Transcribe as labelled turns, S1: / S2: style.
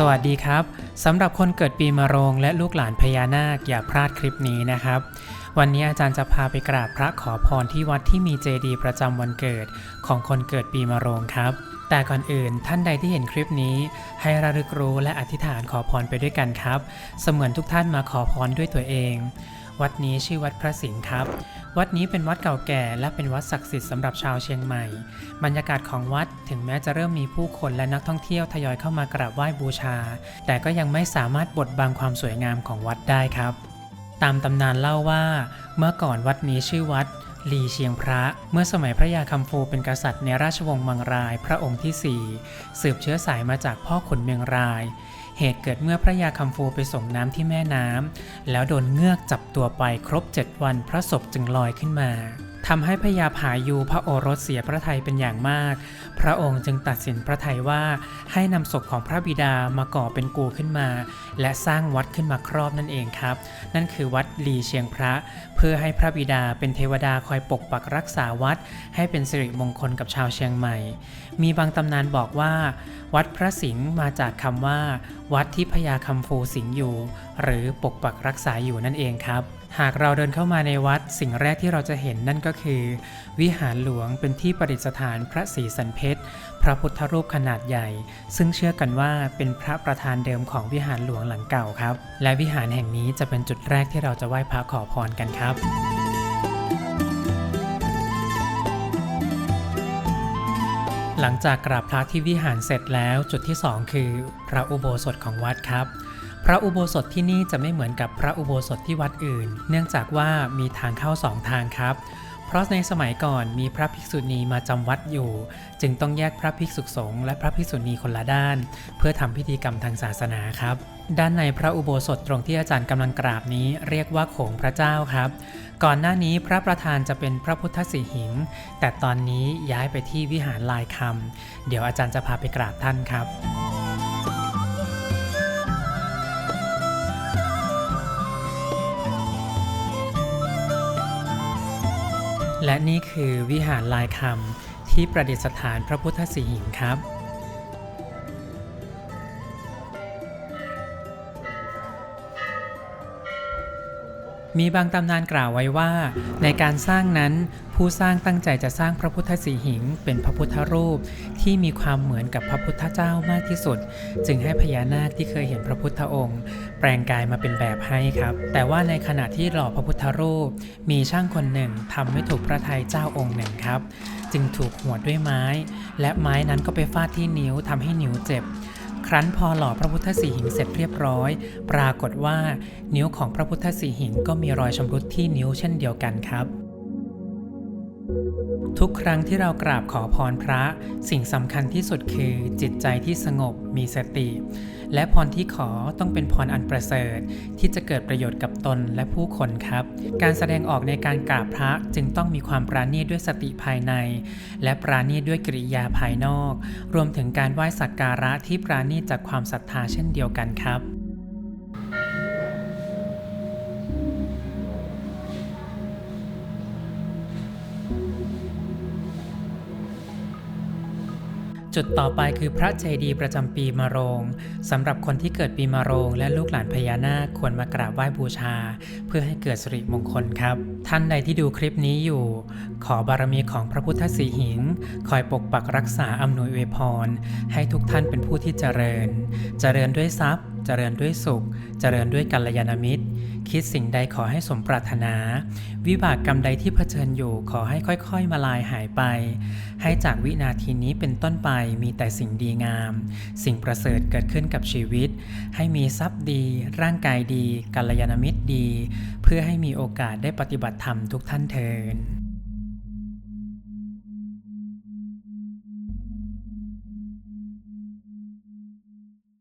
S1: สวัสดีครับสำหรับคนเกิดปีมะโรงและลูกหลานพญานาคอย่าพลาดคลิปนี้นะครับ วันนี้อาจารย์จะพาไปกราบพระขอพรที่วัดที่มีเจดีย์ประจำวันเกิดของคนเกิดปีมะโรงครับ แต่ก่อนอื่นท่านใดที่เห็นคลิปนี้ ให้ระลึกรู้และอธิษฐานขอพรไปด้วยกันครับ เสมือนทุกท่านมาขอพรด้วยตัวเอง วัดนี้ชื่อวัดพระสิงห์ครับ วัดนี้เป็นวัดเก่าแก่และเป็นวัดศักดิ์สิทธิ์สำหรับชาวเชียงใหม่ บรรยากาศของวัดถึงแม้จะเริ่มมีผู้คนและนักท่องเที่ยวทยอยเข้ามากราบไหว้บูชา แต่ก็ยังไม่สามารถบดบังความสวยงามของวัดได้ครับ ตามตำนานเล่าว่า เมื่อก่อนวัดนี้ชื่อวัดลีเชียงพระ เมื่อสมัยพระยาคัมฟูเป็นกษัตริย์ในราชวงศ์มังรายพระองค์ที่ 4 สืบเชื้อสายมาจากพ่อขุนเมืองราย เหตุเกิดเมื่อพระยาคำฟูไปส่งน้ำที่แม่น้ำแล้วโดนเงือกจับตัวไปครบ 7 วันพระศพจึงลอยขึ้นมา ทำให้พยาผายูพระโอรสเสียพระทัยเป็นอย่างมาก พระองค์จึงตัดสินพระทัยว่าให้นำศพของพระบิดามาก่อเป็นกูขึ้นมา และสร้างวัดขึ้นมาครอบนั่นเองครับ นั่นคือวัดลีเชียงพระ เพื่อให้พระบิดาเป็นเทวดาคอยปกปักรักษาวัด ให้เป็นสิริมงคลกับชาวเชียงใหม่ มีบางตำนานบอกว่า วัดพระสิงห์มาจากคำว่า วัดที่พญาคำฟูสิงห์อยู่ หรือปกปักรักษาอยู่นั่นเองครับ หากเราเดินเข้ามาในวัดสิ่งแรกที่เราจะเห็นนั่นก็คือ วิหารหลวงเป็นที่ประดิษฐานพระศรีสันเพชรพระพุทธรูปขนาดใหญ่ ซึ่งเชื่อกันว่าเป็นพระประธานเดิมของวิหารหลวงหลังเก่าครับ และวิหารแห่งนี้จะเป็นจุดแรกที่เราจะไหว้พระขอพรกันครับหลังจากกราบพระที่วิหารเสร็จแล้วจุดที่ 2 คือ พระอุโบสถของวัดครับ ระอุโบสถที่นี่จะไม่เหมือนกับพระอุโบสถที่วัดอื่น เนื่องจากว่ามีทางเข้าสองทางครับ เพราะในสมัยก่อนมีพระภิกษุณีมาจำวัดอยู่ จึงต้องแยกพระภิกษุสงฆ์และพระภิกษุณีคนละด้าน เพื่อทำพิธีกรรมทางศาสนาครับ ด้านในพระอุโบสถตรงที่อาจารย์กำลังกราบนี้ เรียกว่าโขงพระเจ้าครับ ก่อนหน้านี้พระประธานจะเป็นพระพุทธสีหิง แต่ตอนนี้ย้ายไปที่วิหารลายคำเดี๋ยวอาจารย์จะพาไปกราบท่านครับ และนี่คือวิหารลายคำที่ประดิษฐานพระพุทธสีหิงครับ มีบางตำนานกล่าวไว้ว่า ในการสร้างนั้น ผู้สร้างตั้งใจจะสร้างพระพุทธสีหิง เป็นพระพุทธรูปที่มีความเหมือนกับพระพุทธเจ้ามากที่สุด จึงให้พญานาคที่เคยเห็นพระพุทธองค์ แปลงกายมาเป็นแบบให้ครับ แต่ว่าในขณะที่หล่อพระพุทธรูป มีช่างคนหนึ่งทำไม่ถูกพระทัยเจ้าองค์หนึ่งครับ จึงถูกหัวดด้วยไม้ และไม้นั้นก็ไปฟาดที่นิ้วทำให้นิ้วเจ็บ ครั้นพอหล่อพระพุทธสีหินเสร็จเรียบร้อย ปรากฏว่า นิ้วของพระพุทธสีหินก็มีรอยชำรุดที่นิ้วเช่นเดียวกันครับ ทุกครั้งที่เรากราบขอพรพระ สิ่งสำคัญที่สุดคือจิตใจที่สงบมีสติ และพรที่ขอต้องเป็นพรอันประเสริฐ ที่จะเกิดประโยชน์กับตนและผู้คนครับ การแสดงออกในการกราบพระจึงต้องมีความปราณีตด้วยสติภายใน และปราณีตด้วยกริยาภายนอก รวมถึงการไหว้สักการะที่ปราณีตจากความศรัทธาเช่นเดียวกันครับ จุดต่อไปคือพระเจดีย์ประจำปีมะโรงสำหรับคนที่เกิดปีมะโรง และลูกหลานพญานาคควรมากราบไหว้บูชา เพื่อให้เกิดสิริมงคลครับ ท่านใดที่ดูคลิปนี้อยู่ ขอบารมีของพระพุทธสีหิง คอยปกปักรักษาอำนวยอวยพร ให้ทุกท่านเป็นผู้ที่เจริญ เจริญด้วยทรัพย์ เจริญด้วยสุข เจริญด้วยกัลยาณมิตร คิดสิ่งใดขอให้สมปรารถนา วิบากกรรมใดที่เผชิญอยู่ขอให้ค่อยๆ มาลายหายไป ให้จากวินาทีนี้เป็นต้นไปมีแต่สิ่งดีงาม สิ่งประเสริฐเกิดขึ้นกับชีวิต ให้มีทรัพย์ดี ร่างกายดี กัลยาณมิตรดี เพื่อให้มีโอกาสได้ปฏิบัติธรรมทุกท่านเทิน